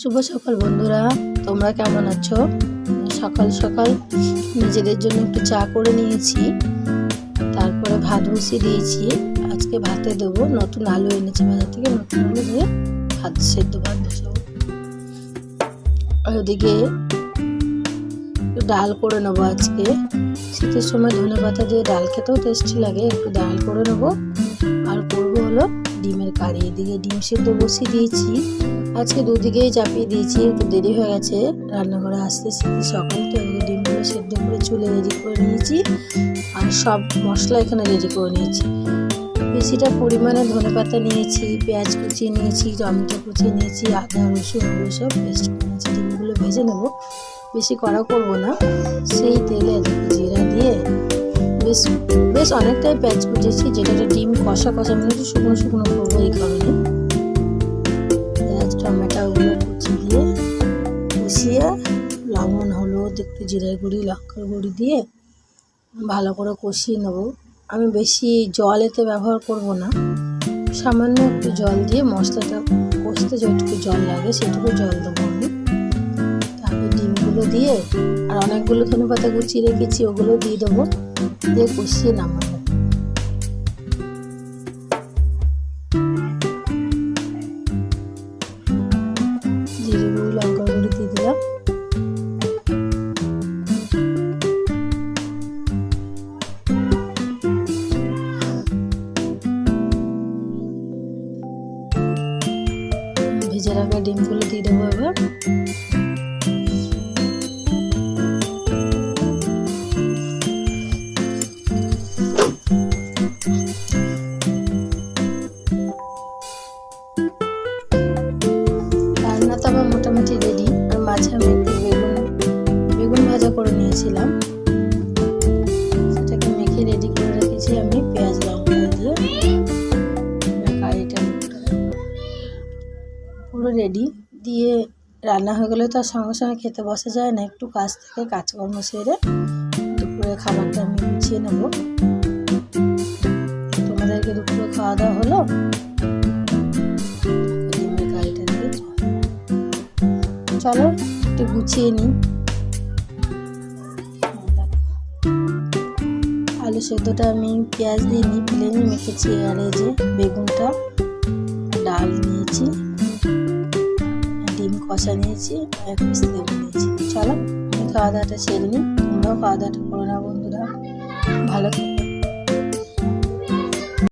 শুভ সকাল বন্ধুরা, তোমরা কেমন আছো? সকাল সকাল নিজেদের জন্য একটু চা করে নিয়েছি, তারপরে ভাত বসিয়ে দিয়েছি। আজকে ভাতে দেবো নতুন আলু এনেছি বাজার থেকে, নতুন আলু দিয়ে ভাত সেদ্ধ ভাত আর ওদিকে ডাল করে নেব আজকে। শীতের সময় ধনে পাতা দিয়ে ডাল খেতেও টেস্টি লাগে, একটু ডাল করে নেব। আর করব হলো ডিমের কারি, এদিকে ডিম সেদ্ধ বসিয়ে দিয়েছি। আজকে দুদিকেই চাপিয়ে দিয়েছি, একটু দেরি হয়ে গেছে। রান্নাঘরে আসতে শীতের সকাল তো এদিকে ডিমগুলো সেদ্ধ করে চুলে রেডি করে নিয়েছি, আর সব মশলা এখানে রেডি করে নিয়েছি। বেশিটা পরিমাণে ধনে পাতা নিয়েছি, পেঁয়াজ কুচিয়ে নিয়েছি, টমেটো কুচিয়ে নিয়েছি, আদা, রসুন ওগুলো সব পেস্ট করে নিয়েছি, ডিমগুলো ভেজে নেব। বেশি কড়া করব না, সেই তেলে জিরা দিয়ে বেশ বেশ অনেকটাই পেঁয়াজ কুচিয়েছি যেটা ডিম কষা কষা মানে একটু শুকনো শুকনো করব এই কারণে। পেঁয়াজ, টমেটো ওগুলো কুচি দিয়ে কষিয়ে লবণ, হলুদ, একটু জিরার গুঁড়ি, লঙ্কার গুঁড়ি দিয়ে ভালো করে কষিয়ে নেব। আমি বেশি জল এতে ব্যবহার করব না। সামান্য একটু জল দিয়ে মশলাটা কষতে যেটুকু জল লাগে সেটুকু জল দেবো আমি। তারপর ডিমগুলো দিয়ে আর অনেকগুলো ধনে পাতা গুছিয়ে রেখেছি, ওগুলো দিয়ে দেবো। দিয়ে কষিয়ে নামাবো। জিরে দিয়ে দিলাম। ভেজে রাখা ডিমগুলো দিয়ে দেবো এবার। আর মাঝে আমি বেগুন বেগুন ভাজা করে নিয়েছিলাম। সেটাকে মেখে রেডি করে রেখেছি আমি পেঁয়াজ লঙ্কা দিয়ে। কারিটা পুরো রেডি দিয়ে রান্না হয়ে গেলে তো আর সঙ্গে সঙ্গে খেতে বসা যায় না, একটু কাজ থেকে কাজকর্ম সেরে দুপুরে খাবারটা আমি গুছিয়ে নেব। তোমাদেরকে দুপুরে খাওয়া দাওয়া হলো? চলো একটু গুছিয়ে নিই। আলু সেদ্ধটা আমি পেঁয়াজ দিয়ে নিই প্লেনই মেখেছি আর এই যে বেগুনটা, ডাল নিয়েছি, ডিম কষা নিয়েছি, এক পিস নিয়েছি। চলো, আমি খাওয়া দাওয়াটা সেরে নিই। তোমরাও খাওয়া দাওয়াটা করে নাও বন্ধুরা। ভালো থেকো।